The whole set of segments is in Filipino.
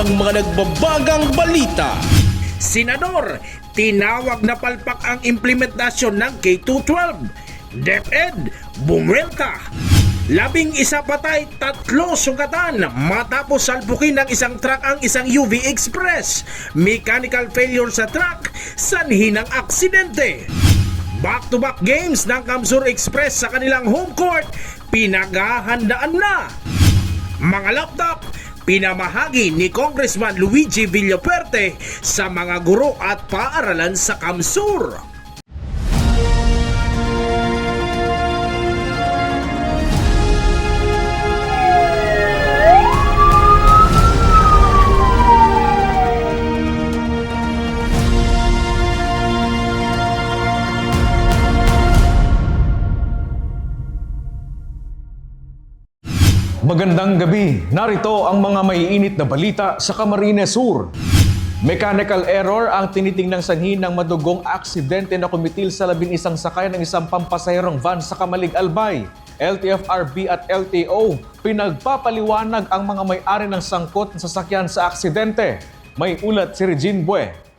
ng mga nagbabagang balita. Senador, tinawag na palpak ang implementasyon ng K-212. DepEd, bumwelta. Labing isa patay, tatlo sugatan matapos salpukin ng isang truck ang isang UV Express. Mechanical failure sa truck, sanhi ng aksidente. Back-to-back games ng Kamsur Express sa kanilang home court, pinaghahandaan na. Mga laptop, pinamahagi ni Congressman Luigi Villapuerte sa mga guro at paaralan sa Kamsur. Magandang gabi. Narito ang mga maiinit na balita sa Camarines Sur. Mechanical error ang tinitingnang sanhi ng madugong aksidente na kumitil sa labing isang sakay ng isang pampasaherong van sa Kamalig Albay. LTFRB at LTO pinagpapaliwanag ang mga may-ari ng sangkot na sasakyan sa aksidente. May ulat si Regine Bue.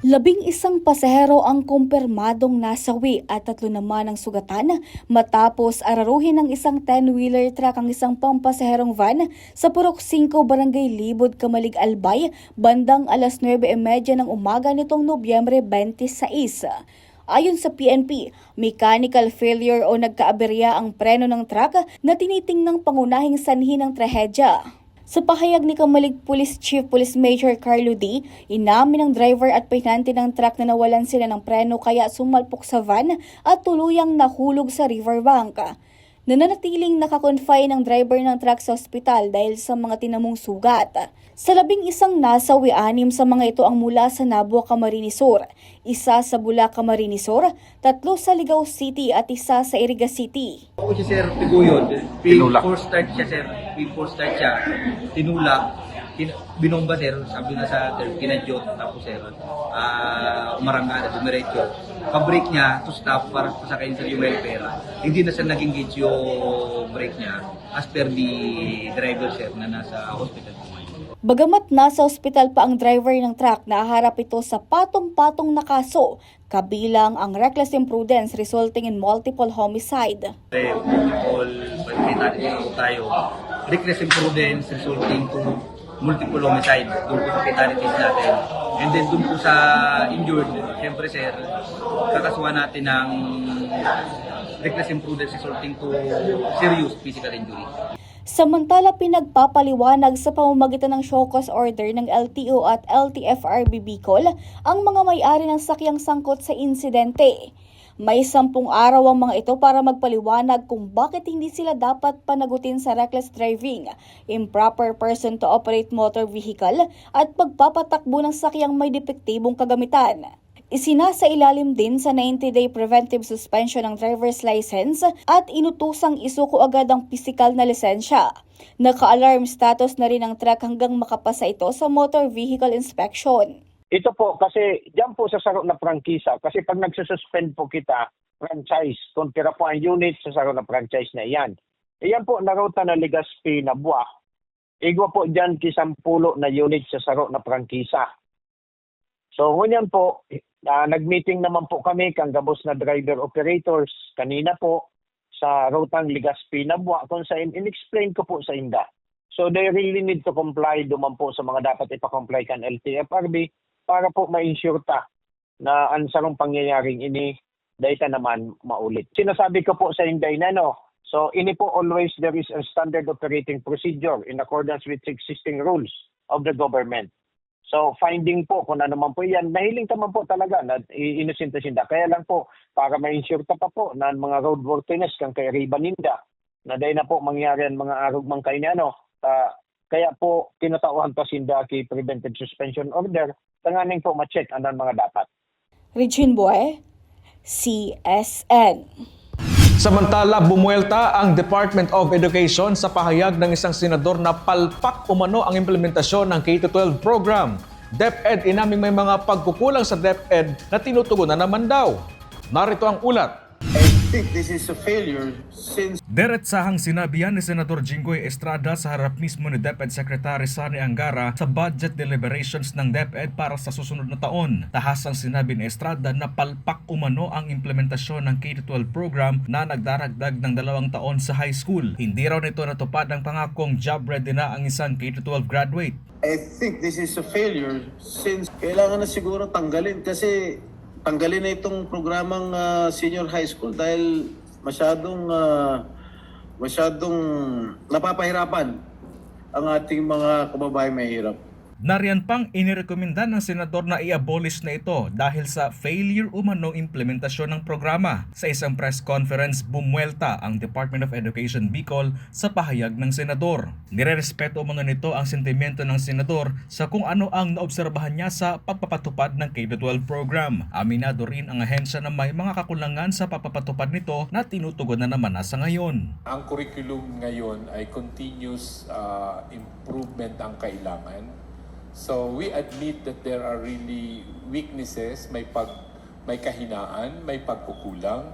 Labing isang pasahero ang kumpirmadong nasawi at tatlo naman ang sugatan matapos araruhin ng isang 10-wheeler truck ang isang pampasaherong van sa Purok 5 Barangay Libod, Kamalig Albay bandang alas 9.30 ng umaga nitong Nobyembre 26. Ayon sa PNP, mechanical failure o nagkaaberya ang preno ng truck na tinitingnang pangunahing sanhi ng trahedya. Sa pahayag ni Kamalig Police Chief Police Major Carlo D, inamin ng driver at pinante ng truck na nawalan sila ng preno kaya sumalpok sa van at tuluyang nahulog sa riverbank. Nananatiling nakakonfine ng driver ng truck sa ospital dahil sa mga tinamong sugat. Sa labing isang nasawi, anim sa mga ito ang mula sa Nabua, Camarines Sur, isa sa Bula, Camarines Sur, tatlo sa Ligao City at isa sa Iriga City. Ako si Sir. Tinulak. Four start siya, Sir. Four start siya. Tinulak. Tin- binomba, Sir. Sabi na sa Sir, kinadyot. Tapos, Sir, ah umarangga na, dumiretso. Pag-break niya, to stop para pasakayin sa yung welfare. Hindi na siya naging gauge yung break niya as per the driver, Sir, na nasa hospital. Bagamat nasa ospital pa ang driver ng truck, naharap ito sa patong-patong na kaso, kabilang ang reckless imprudence resulting in multiple homicide. Kasi all tayo. Reckless imprudence resulting to multiple homicide. Doon po sa fatalities natin. And then doon po sa injured, siyempre sir, kakasuhan natin ng reckless imprudence resulting to serious physical injury. Samantala pinagpapaliwanag sa pamamagitan ng show cause order ng LTO at LTFRB Bicol ang mga may-ari ng sakyang sangkot sa insidente. May sampung araw ang mga ito para magpaliwanag kung bakit hindi sila dapat panagutin sa reckless driving, improper person to operate motor vehicle at pagpapatakbo ng sakyang may depektibong kagamitan. Isinasa ilalim din sa 90-day preventive suspension ng driver's license at inutusang isuko agad ang pisikal na lisensya. Naka-alarm status na rin ang truck hanggang makapasa ito sa motor vehicle inspection. Ito po kasi diyan po sa saro na prangkisa kasi pag nagsususpend po kita franchise kung tira po ang unit sa saro na franchise na iyan. Iyan po naruta na Legazpi na buwa. Igwa po diyan kisampulo na unit sa saro na prangkisa. So ngunyan po ah, nag-meeting naman po kami kang gabos na driver operators kanina po sa rutang Legazpi na buwa kung saan in-explain ko po sa inda. So they really need to comply duman po sa mga dapat ipakomply kan LTFRB para po ma-ensure ta na ang sarong pangyayaring ini data naman maulit. Sinasabi ko po sa Inday na no, so ini po always there is a standard operating procedure in accordance with existing rules of the government. So finding po kung ano man po yan, nahiling naman po talaga na iinusinta sinda. Kaya lang po, para ma-ensure ta pa po na mga roadworthiness kang kay Riba Ninda, na dahil na po mangyari ang mga arog man kayo ni ano, ta- kaya po tinatauhan pa sinda kay preventive suspension order, tanganing po ma-check anong mga dapat. Regine Boy, CSN. Samantala, bumuelta ang Department of Education sa pahayag ng isang senador na palpak umano ang implementasyon ng K-12 program. DepEd inaming may mga pagkukulang sa DepEd na tinutugunan naman daw. Narito ang ulat. Think this is a failure since Diretsahang sinabi yan ni Senador Jinggoy Estrada sa harap mismo ni DepEd Secretary Sani Angara sa budget deliberations ng DepEd para sa susunod na taon. Tahasang sinabi ni Estrada na palpak umano ang implementasyon ng K-12 program na nagdaragdag ng dalawang taon sa high school. Hindi raw nito natupad ang pangakong job ready na ang isang K-12 graduate. I think this is a failure since kailangan na siguro tanggalin kasi tanggalin na itong programang ah, senior high school dahil masyadong ah, masyadong napapahirapan ang ating mga kababayan mahirap. Nariyan pang inirekomenda ng senador na i-abolish na ito dahil sa failure umano implementasyon ng programa. Sa isang press conference, bumuelta ang Department of Education Bicol sa pahayag ng senador. Nirerespeto umano nito ang sentimiento ng senador sa kung ano ang naobserbahan niya sa pagpapatupad ng K-12 program. Aminado rin ang ahensya na may mga kakulangan sa pagpapatupad nito na tinutugon na naman na sa ngayon. ang curriculum ngayon ay continuous uh, improvement ang kailangan. So we admit that there are really weaknesses, may pag may kahinaan, may pagkukulang,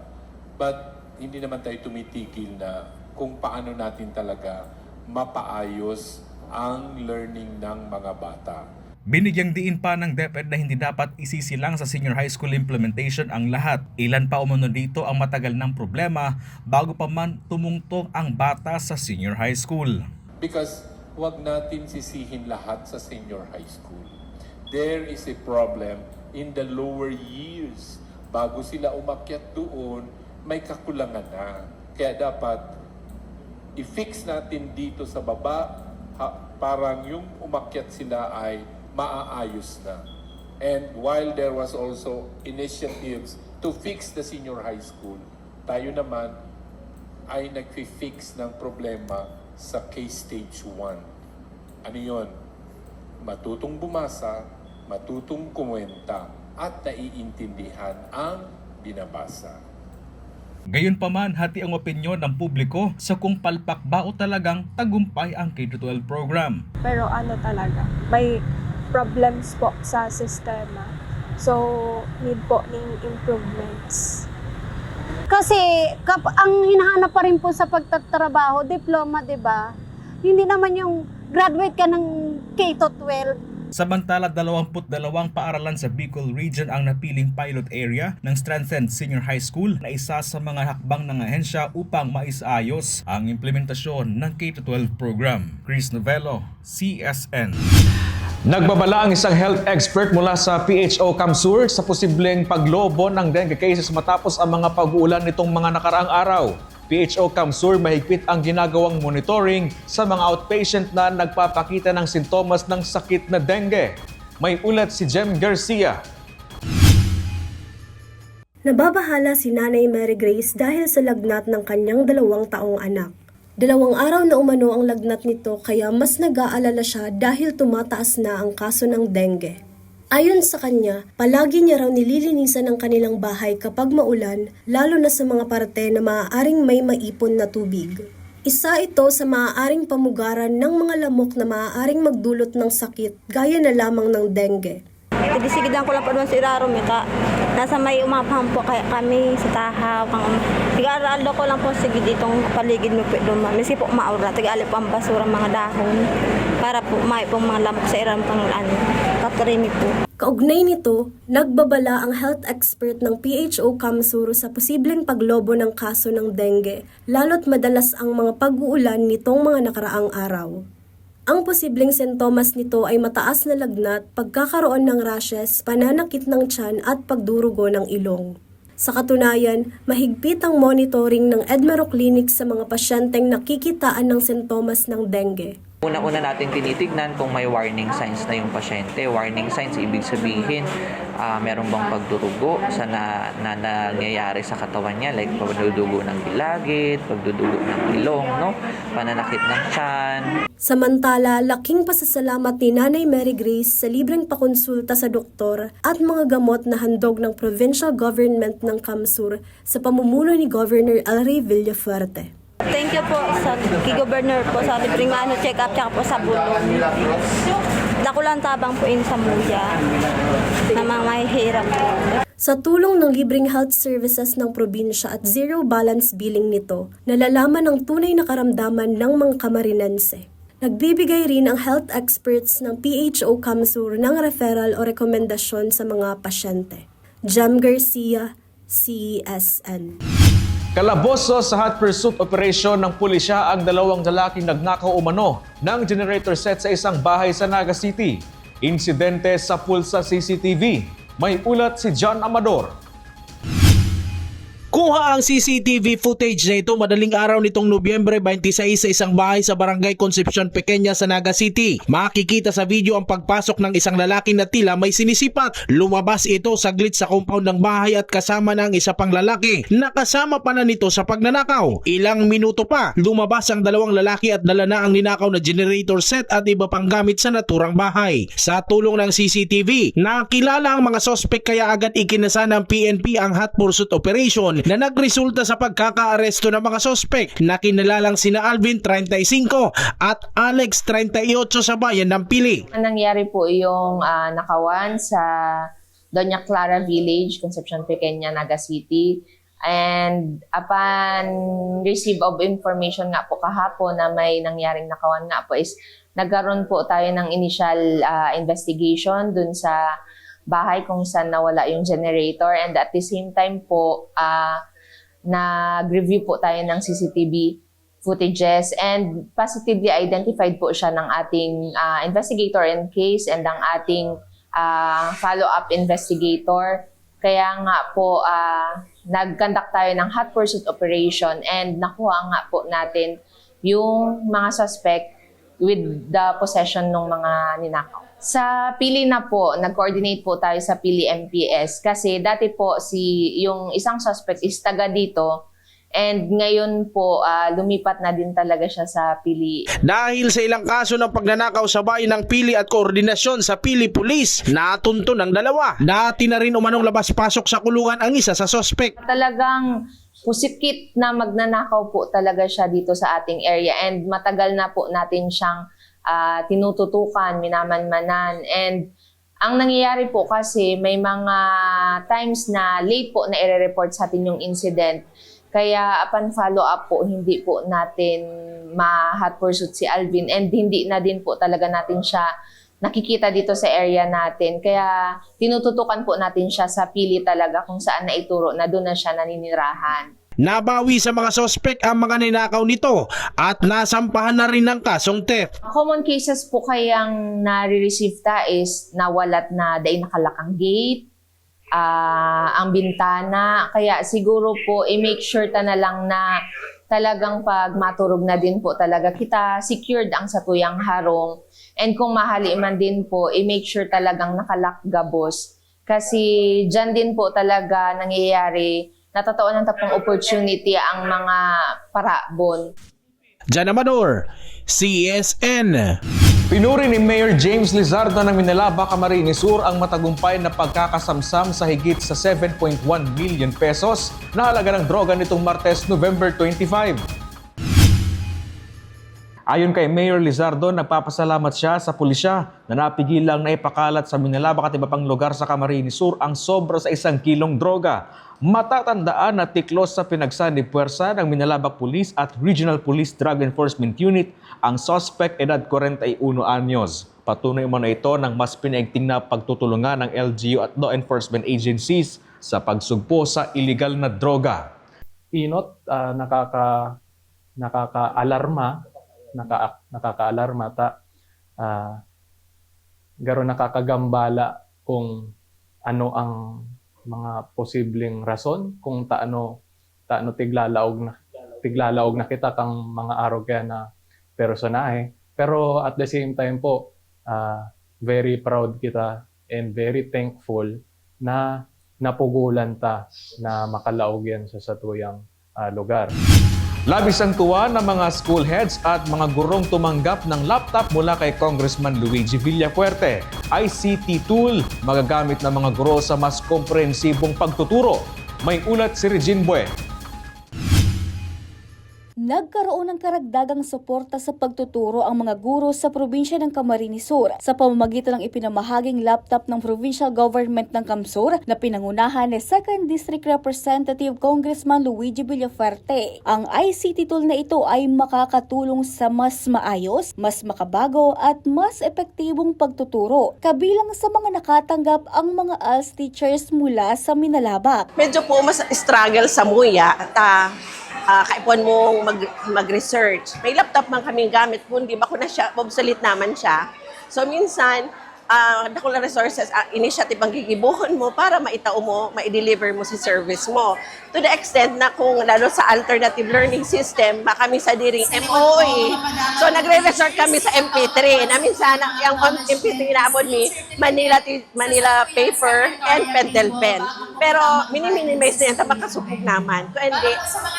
but hindi naman tayo tumitigil na kung paano natin talaga mapaayos ang learning ng mga bata. Binigyang diin pa ng DepEd na hindi dapat isisilang sa senior high school implementation ang lahat. Ilan pa umano dito ang matagal ng problema bago pa man tumungtong ang bata sa senior high school. Because wag natin sisihin lahat sa senior high school. There is a problem in the lower years. Bago sila umakyat doon, may kakulangan na. Kaya dapat i-fix natin dito sa baba, ha, parang yung umakyat sila ay maaayos na. And while there was also initiatives to fix the senior high school, tayo naman ay nag-fix ng problema sa K-Stage 1. Ano yon? Matutong bumasa, matutong kumwenta, at naiintindihan ang binabasa. Gayunpaman, hati ang opinyon ng publiko sa kung palpak ba o talagang tagumpay ang K-12 program. pero ano talaga, may problems po sa sistema. So, need po ng improvements. Kasi kap ang hinahanap pa rin po sa pagtatrabaho, diploma, 'di ba? Hindi naman yung graduate ka ng K-12. Samantala, 22 paaralan sa Bicol Region ang napiling pilot area ng Strengthened Senior High School na isa sa mga hakbang ng ahensya upang maisayos ang implementasyon ng K-12 program. Chris Novello, CSN. Nagbabala ang isang health expert mula sa PHO Kamsur sa posibleng paglobo ng dengue cases matapos ang mga pag-uulan nitong mga nakaraang araw. PHO Kamsur mahigpit ang ginagawang monitoring sa mga outpatient na nagpapakita ng sintomas ng sakit na dengue. May ulat si Jem Garcia. Nababahala si Nanay Mary Grace dahil sa lagnat ng kanyang dalawang taong anak. Dalawang araw na umano ang lagnat nito kaya mas nag-aalala siya dahil tumataas na ang kaso ng dengue. Ayon sa kanya, palagi niya raw nililinisan ang kanilang bahay kapag maulan, lalo na sa mga parte na maaaring may maipon na tubig. Isa ito sa maaaring pamugaran ng mga lamok na maaaring magdulot ng sakit gaya na lamang ng dengue. Disigidan ko lang po doon sa Iraro, Mika. Nasa may umapang po kaya kami sa tahaw. Kang, tiga-aralo ko lang po sige ditong paligid mo po doon. Misi po maura, po ang basura mga dahon. Para po may pong mga lamok sa Iraro pang ano, katrimi po. Kaugnay nito, nagbabala ang health expert ng PHO Kamsur sa posibleng paglobo ng kaso ng dengue, lalo't madalas ang mga pag-uulan nitong mga nakaraang araw. Ang posibleng sintomas nito ay mataas na lagnat, pagkakaroon ng rashes, pananakit ng tiyan at pagdurugo ng ilong. Sa katunayan, mahigpit ang monitoring ng Edmero Clinic sa mga pasyenteng nakikitaan ng sintomas ng dengue. Una-una natin tinitignan kung may warning signs na yung pasyente. Warning signs, ibig sabihin, ah, meron bang pagdurugo sa na, na nangyayari sa katawan niya, like pagdudugo ng gilagid, pagdudugo ng ilong, no? pananakit ng tiyan, Samantala, laking pasasalamat ni Nanay Mary Grace sa libreng pakonsulta sa doktor at mga gamot na handog ng provincial government ng Kamsur sa pamumuno ni Governor Elray Villafuerte. Thank you po sa kay Governor po sa libreng ano, check-up tsaka po sa bulong. Dako lang tabang po in sa muya na mga mahihirap po. Sa tulong ng libreng health services ng probinsya at zero balance billing nito, nalalaman ang tunay na karamdaman ng mga kamarinense. Nagbibigay rin ang health experts ng PHO Kamsur ng referral o rekomendasyon sa mga pasyente. Jem Garcia, CSN. Kalaboso sa hot pursuit operation ng pulisya ang dalawang lalaking nagnakaw umano ng generator set sa isang bahay sa Naga City. Insidente sa pulsa CCTV. May ulat si John Amador. Kuha ang CCTV footage na ito madaling araw nitong Nobyembre 26 sa isang bahay sa Barangay Concepcion Pequeña sa Naga City. Makikita sa video ang pagpasok ng isang lalaki na tila may sinisipat. Lumabas ito saglit sa compound ng bahay at kasama ng isa pang lalaki. Nakasama pa na nito sa pagnanakaw. Ilang minuto pa, lumabas ang dalawang lalaki at dala na ang ninakaw na generator set at iba pang gamit sa naturang bahay. Sa tulong ng CCTV, nakilala ang mga sospek kaya agad ikinasa ng PNP ang hot pursuit operation na nagresulta sa pagkakaaresto ng mga sospek na kinalalang sina Alvin 35 at Alex 38 sa bayan ng Pili. Ang nangyari po yung ah, nakawan sa Doña Clara Village, Concepcion Pequeña, Naga City. And upon receive of information nga po kahapon na may nangyaring nakawan nga po is nagkaroon po tayo ng initial ah, investigation dun sa bahay kung saan nawala yung generator and at the same time po ah, nag-review po tayo ng CCTV footages and positively identified po siya ng ating ah, investigator in case and ang ating ah, follow-up investigator. Kaya nga po ah, nag-conduct tayo ng hot pursuit operation and nakuha nga po natin yung mga suspect with the possession ng mga ninakaw. Sa Pili na po, nag-coordinate po tayo sa Pili MPS kasi dati po si yung isang suspect is taga dito and ngayon po ah, lumipat na din talaga siya sa Pili Dahil sa ilang kaso ng pagnanakaw sa bayan ng Pili at koordinasyon sa Pili Police, natunto ng dalawa. Dati na rin umanong labas-pasok sa kulungan ang isa sa sospek. talagang pusikit na magnanakaw po talaga siya dito sa ating area and matagal na po natin siyang ah, tinututukan, minamanmanan and ang nangyayari po kasi may mga times na late po na i-report sa atin yung incident. Kaya upon follow up po, hindi po natin ma-hot pursuit si Alvin and hindi na din po talaga natin siya nakikita dito sa area natin. Kaya tinututukan po natin siya sa pili talaga kung saan na ituro na doon na siya naninirahan. Nabawi sa mga sospek ang mga ninakaw nito at nasampahan na rin ng kasong theft. Common cases po kayang nare-receive ta is nawalat na dahil nakalakang gate, ah, ang bintana. Kaya siguro po, i-make sure ta na lang na talagang pag maturog na din po talaga kita secured ang satuyang harong. And kung mahali man din po, i-make sure talagang nakalak gabos. Kasi dyan din po talaga nangyayari, natataon ng tapong opportunity ang mga parabon. Jan Amador, CSN. Pinuri ni Mayor James Lizardo ng Minalaba, Camarines Sur ang matagumpay na pagkakasamsam sa higit sa 7.1 million pesos na halaga ng droga nitong Martes, November 25. Ayon kay Mayor Lizardo, nagpapasalamat siya sa pulisya na napigilang na ipakalat sa Minalaba at iba pang lugar sa Camarines Sur ang sobra sa isang kilong droga. Matatandaan na tiklos sa pinagsani puwersa ng Minalabak Police at Regional Police Drug Enforcement Unit ang suspect edad 41 anyos. Patunay mo na ito ng mas pinaigting na pagtutulungan ng LGU at law enforcement agencies sa pagsugpo sa illegal na droga. inot ah, nakaka nakaka-alarma naka nakaka-alarma ta ah, garo nakakagambala kung ano ang mga posibleng rason kung taano taano tiglalaog na tiglalaog na kita kang mga arogya na personahe pero at the same time po ah, very proud kita and very thankful na napugulan ta na makalaog yan sa satuyang ah, lugar. Labis ang tuwa ng mga school heads at mga gurong tumanggap ng laptop mula kay Congressman Luigi Villafuerte. ICT tool magagamit ng mga guro sa mas komprehensibong pagtuturo. May ulat si Regine Bue. Nagkaroon ng karagdagang suporta sa pagtuturo ang mga guro sa probinsya ng Camarines Sur sa pamamagitan ng ipinamahaging laptop ng provincial government ng Kamsur na pinangunahan ni 2nd District Representative Congressman Luigi Villaferte. Ang ICT tool na ito ay makakatulong sa mas maayos, mas makabago at mas epektibong pagtuturo. Kabilang sa mga nakatanggap ang mga ALS teachers mula sa Minalabak. medyo po mas struggle sa muya at uh, kaipuan mong mag, mag-research. May laptop man kaming gamit hindi ba ko na siya, obsolete naman siya. So minsan, uh, dako na resources, uh, initiative ang gigibuhon mo para maitao mo, ma-deliver mo si service mo. To the extent na kung lalo sa alternative learning system, baka kami sa diring MOE. So nagre-resort kami sa MP3. Na minsan, yung MP3 na abon ni Manila, Manila paper and pentel pen. Pero mini-minimize na yan, tapos makasupok naman. So hindi,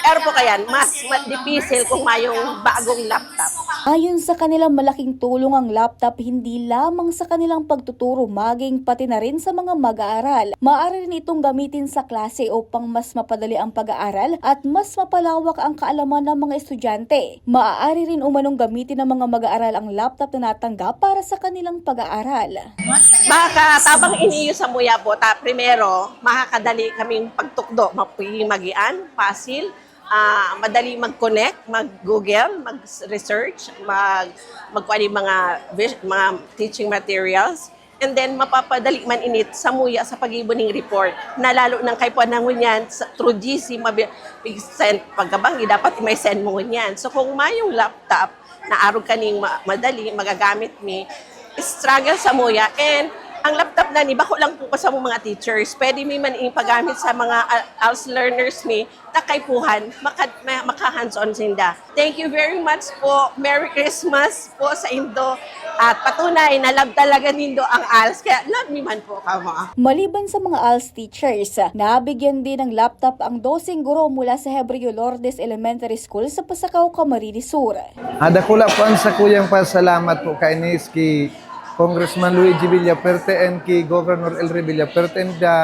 pero po kayan, mas difficile kung mayong bagong laptop. Ayon sa kanilang malaking tulong ang laptop hindi lamang sa kanilang pagtuturo maging pati na rin sa mga mag-aaral. Maaari rin itong gamitin sa klase upang mas mapadali ang pag-aaral at mas mapalawak ang kaalaman ng mga estudyante. Maaari rin umanong gamitin ng mga mag-aaral ang laptop na natanggap para sa kanilang pag-aaral. Baka tabang iniyo sa muya po, primero, makakadali kaming pagtukdo, mapiging magian, ah, madali mag-connect, mag-google, mag-research, mag magkuha ng mga, mga teaching materials. And then, mapapadali man init sa muya sa pag-ibuning report na lalo ng kay Puan yan sa, through GC, send, pagkabangi, dapat may send mo yan. So, kung mayong laptop na arog kaning ma- madali, magagamit mi, struggle sa muya. And ang laptop na ni, bako lang po pa sa mga teachers. Pwede mi man ipagamit sa mga Al- ALS learners mi, takaypuhan, maka, ma- maka-hands-on sinda. Thank you very much po. Merry Christmas po sa Indo. At patunay na love talaga nindo ang ALS. Kaya love mi man po kama. Maliban sa mga ALS teachers, nabigyan din ng laptop ang dosing guro mula sa Hebreo Lourdes Elementary School sa Pasakaw, Camarines Sur. Ada ko lang po sa kuyang pasalamat po kay Nis, kay Congressman Luigi Villaperte and kay Governor Elre Villaperte and the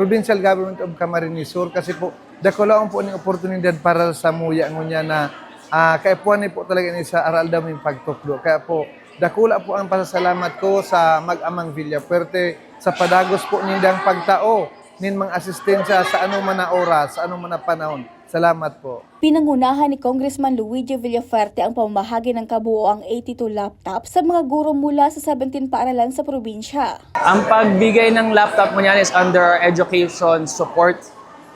Provincial Government of Camarines Sur kasi po dako lang po ng oportunidad para sa muya ngunya na uh, kay po ni po talaga ni sa aral daw yung pagtukdo. Kaya po dakula po ang pasasalamat ko sa mag-amang Villaperte sa padagos po nindang pagtao nin mga asistensya sa anong man na oras, sa anong na panahon. Salamat po. Pinangunahan ni Congressman Luigi Villaferte ang pamamahagi ng kabuoang 82 laptop sa mga guro mula sa 17 paaralan sa probinsya. Ang pagbigay ng laptop mo niyan is under education support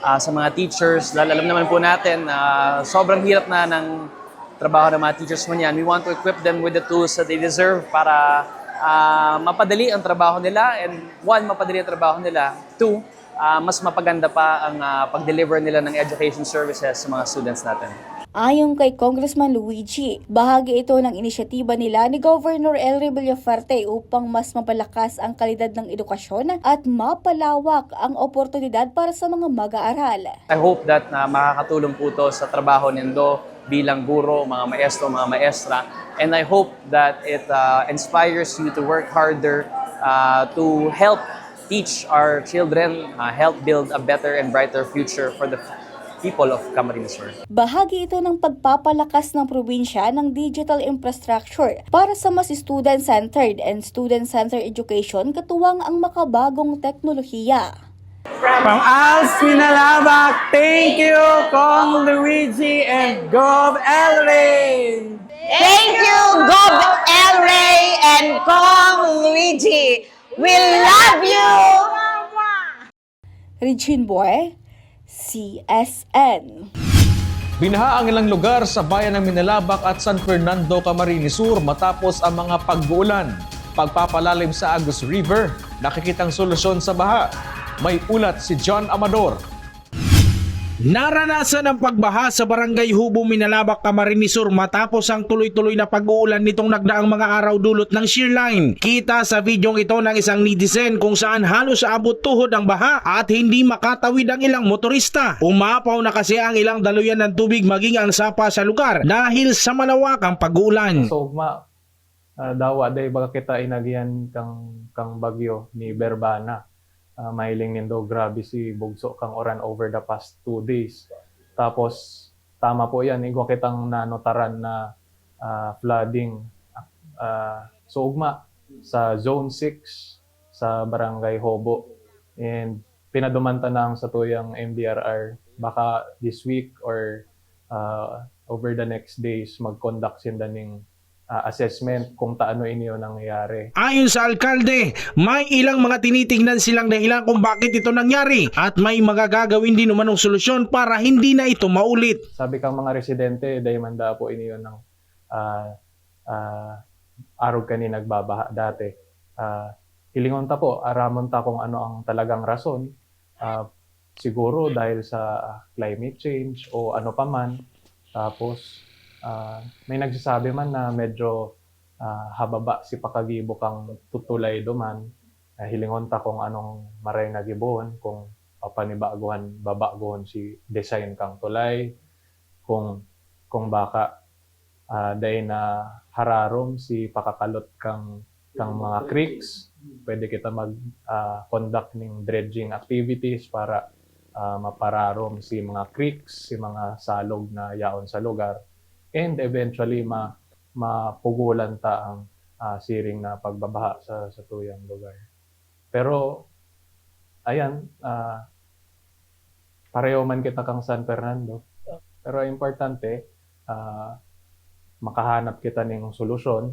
ah, sa mga teachers. Dahil alam naman po natin na sobrang hirap na ng trabaho ng mga teachers mo niyan. We want to equip them with the tools that they deserve para ah, mapadali ang trabaho nila. And one, mapadali ang trabaho nila. Two, ah, mas mapaganda pa ang ah, pag-deliver nila ng education services sa mga students natin. Ayon kay Congressman Luigi, bahagi ito ng inisyatiba nila ni Governor Elry Villafarte upang mas mapalakas ang kalidad ng edukasyon at mapalawak ang oportunidad para sa mga mag-aaral. I hope that na makakatulong po to sa trabaho nindo bilang guro, mga maestro, mga maestra. And I hope that it uh, inspires you to work harder uh, to help teach our children, uh, help build a better and brighter future for the people of Camarines Sur. Bahagi ito ng pagpapalakas ng probinsya ng digital infrastructure para sa mas student-centered and student-centered education katuwang ang makabagong teknolohiya. From ALS Pinalabak, thank you, Kong Luigi and Gov Elray! Thank you, Gob Elray and Kong Luigi. We love you! Regine Boy, CSN. Binaha ang ilang lugar sa bayan ng Minalabak at San Fernando, Camarines Sur matapos ang mga pag-uulan. Pagpapalalim sa Agus River, nakikitang solusyon sa baha. May ulat si John Amador. Naranasan ang pagbaha sa barangay Hubo Minalabak, Camarines Sur matapos ang tuloy-tuloy na pag-uulan nitong nagdaang mga araw dulot ng shear line. Kita sa videong ito ng isang netizen kung saan halos abot tuhod ang baha at hindi makatawid ang ilang motorista. Umapaw na kasi ang ilang daluyan ng tubig maging ang sapa sa lugar dahil sa malawakang pag-uulan. So, ma, ah, dawa day baka kita inagyan kang kang bagyo ni Berbana. Uh, mahiling nindo grabe si Bugso kang oran over the past two days. Tapos tama po yan. Igwa kitang nanotaran na ah, flooding ah, sa ugma sa Zone 6 sa Barangay Hobo. And pinadumanta na ang sa tuyang MDRR baka this week or ah, over the next days mag-conduct sinda ning ah, assessment kung taano inyo nangyayari. Ayon sa alkalde, may ilang mga tinitingnan silang dahilan kung bakit ito nangyari at may mga gagawin din umanong solusyon para hindi na ito maulit. Sabi kang mga residente, dahil manda po inyo ng ah ah, arog kani nagbabaha dati. Ah, hilingon ta po, aramon ta kung ano ang talagang rason. Ah, siguro dahil sa climate change o ano pa man. Tapos ah, may nagsasabi man na medyo ah, hababa si pakagibo kang tutulay duman. Ah, hilingon ta kung anong maray nagibon, kung papanibaguhan, babaguhan si design kang tulay, kung kung baka ah dahil na hararom si pakakalot kang kang mga creeks pwede kita mag ah, conduct ng dredging activities para ah, mapararom si mga creeks si mga salog na yaon sa lugar and eventually ma mapugulan ta ang ah, siring na pagbabaha sa sa tuyang lugar. Pero ayan ah, pareho man kita kang San Fernando pero importante ah, makahanap kita ng solusyon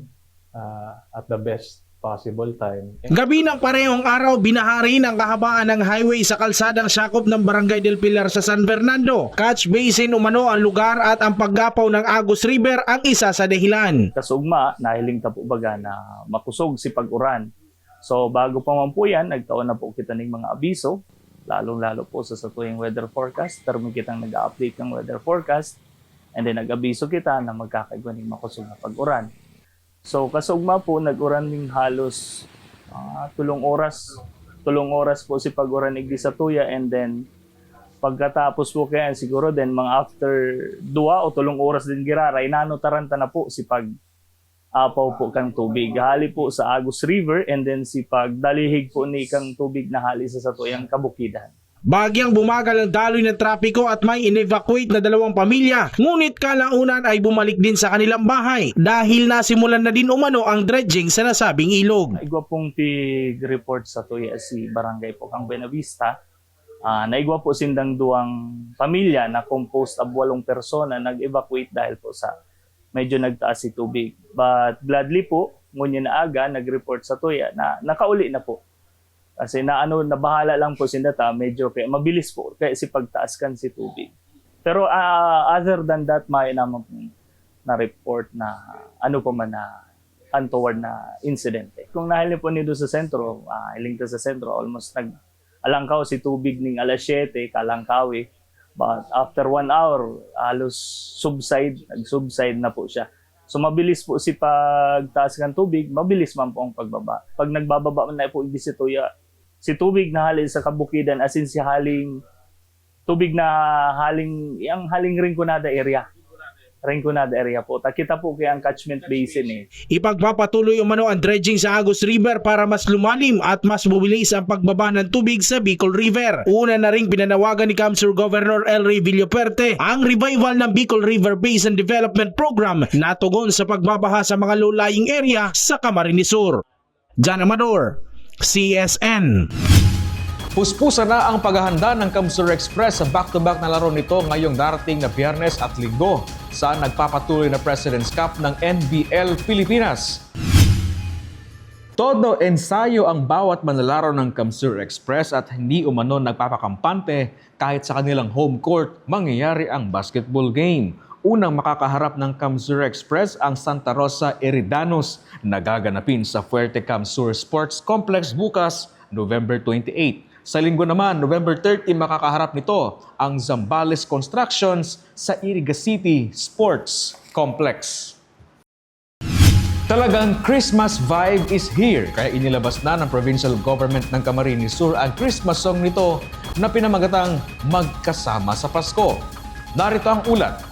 ah, at the best possible time. Gabi ng parehong araw, binahari ng kahabaan ng highway sa kalsadang sakop ng Barangay del Pilar sa San Fernando. Catch basin umano ang lugar at ang paggapaw ng Agus River ang isa sa dahilan. kasugma, nahiling ta po baga na makusog si pag-uran. So bago pa man po yan, nagtaon na po kita ng mga abiso, lalong-lalo po sa satuing weather forecast, termo kitang nag-update ng weather forecast, and then nag-abiso kita na magkakaigwa ng makusog na pag-uran. So kasugma po, nag-uran ng halos ah, tulong oras, tulong oras po si pag-uran igdi sa tuya, and then pagkatapos po kaya siguro then mga after dua o tulong oras din giraray nanotaranta na po si pag apaw po kang tubig. Hali po sa Agus River and then si pagdalihig po ni kang tubig na hali sa satuyang kabukidan Bagyang bumagal ang daloy ng trapiko at may in-evacuate na dalawang pamilya. Ngunit kalaunan ay bumalik din sa kanilang bahay dahil nasimulan na din umano ang dredging sa nasabing ilog. Naigwa pong tig-report sa tuya si Barangay po kang Benavista. Ah, naigwa po sindang duwang pamilya na composed of walong persona nag-evacuate dahil po sa medyo nagtaas si tubig. But gladly po, ngunyan na aga, nag-report sa tuya na nakauli na po. Kasi na ano, nabahala lang po sinda ta, medyo kaya mabilis po kaya si pagtaas kan si tubig. Pero ah, other than that, may naman po na report na ano pa man na untoward na insidente. Kung nahili po doon sa sentro, iling to sa sentro, almost nag alangkaw si tubig ning alas 7, kalangkawi. But after one hour, halos subside, nag-subside na po siya. So mabilis po si pagtaas ng tubig, mabilis man po ang pagbaba. Pag nagbababa man na po hindi si si tubig na halin sa kabukidan as in si haling tubig na haling yung haling Rinconada area. Rinconada area po. Takita po kaya ang catchment basin eh. Ipagpapatuloy umano ang dredging sa Agus River para mas lumalim at mas bubilis ang pagbaba ng tubig sa Bicol River. Una na ring pinanawagan ni Kamsur Governor El Rey Villaperte ang revival ng Bicol River Basin Development Program na tugon sa pagbabaha sa mga low-lying area sa Camarines Sur. Jan Amador, CSN. Puspusa na ang paghahanda ng Kamsur Express sa back-to-back na laro nito ngayong darating na biyernes at linggo sa nagpapatuloy na President's Cup ng NBL Pilipinas. Todo ensayo ang bawat manlalaro ng Kamsur Express at hindi umano nagpapakampante kahit sa kanilang home court mangyayari ang basketball game. Unang makakaharap ng Kamsur Express ang Santa Rosa Eridanos na gaganapin sa Fuerte Kamsur Sports Complex bukas, November 28. Sa linggo naman, November 30, makakaharap nito ang Zambales Constructions sa Iriga City Sports Complex. Talagang Christmas vibe is here kaya inilabas na ng provincial government ng Camarines Sur ang Christmas song nito na pinamagatang Magkasama sa Pasko. Narito ang ulat.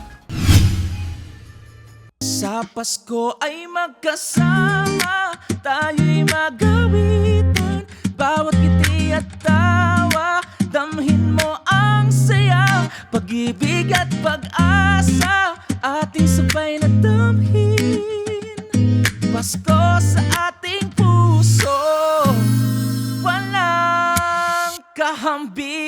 Sa Pasko ay magkasama Tayo'y magawitan. Bawat ngiti at tawa Damhin mo ang saya. Pag-ibig at pag-asa Ating sabay na damhin. Pasko sa ating puso Walang kahambing.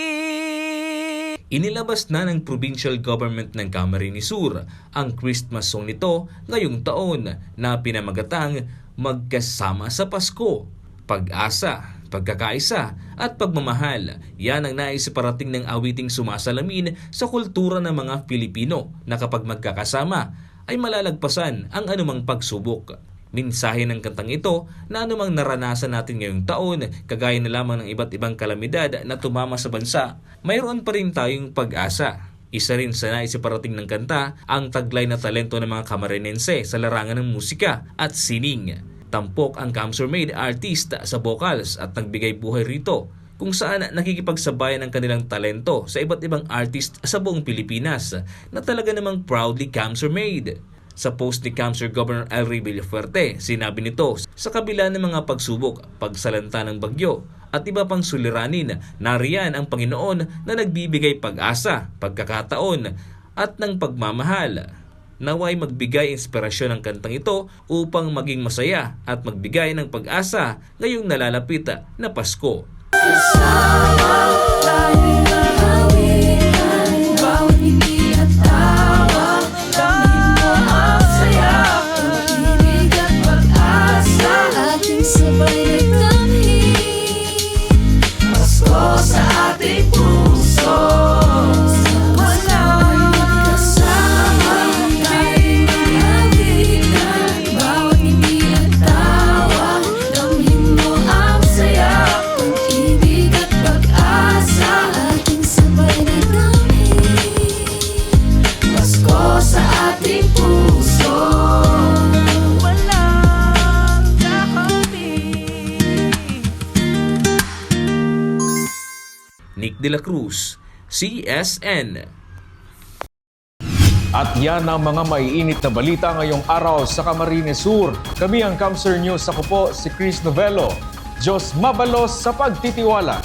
Inilabas na ng provincial government ng Camarines Sur ang Christmas song nito ngayong taon na pinamagatang Magkasama sa Pasko, Pag-asa, Pagkakaisa at Pagmamahal. Yan ang nais parating ng awiting sumasalamin sa kultura ng mga Pilipino na kapag magkakasama ay malalagpasan ang anumang pagsubok. Minsahe ng kantang ito na anumang naranasan natin ngayong taon, kagaya na lamang ng iba't ibang kalamidad na tumama sa bansa, mayroon pa rin tayong pag-asa. Isa rin sa naisiparating ng kanta ang taglay na talento ng mga kamarinense sa larangan ng musika at sining. Tampok ang Kamsur Maid artist sa vocals at nagbigay buhay rito kung saan nakikipagsabayan ang kanilang talento sa iba't ibang artist sa buong Pilipinas na talaga namang proudly Kamsur Maid. Sa post ni Kamsur Governor El Rey Villafuerte, sinabi nito sa kabila ng mga pagsubok, pagsalanta ng bagyo at iba pang suliranin, nariyan ang Panginoon na nagbibigay pag-asa, pagkakataon at ng pagmamahal. Naway magbigay inspirasyon ng kantang ito upang maging masaya at magbigay ng pag-asa ngayong nalalapit na Pasko. Bawat Cruz, CSN. At yan ang mga maiinit na balita ngayong araw sa Camarines Sur. Kami ang Kamsur News. Ako po si Chris Novello. Diyos mabalos sa pagtitiwala.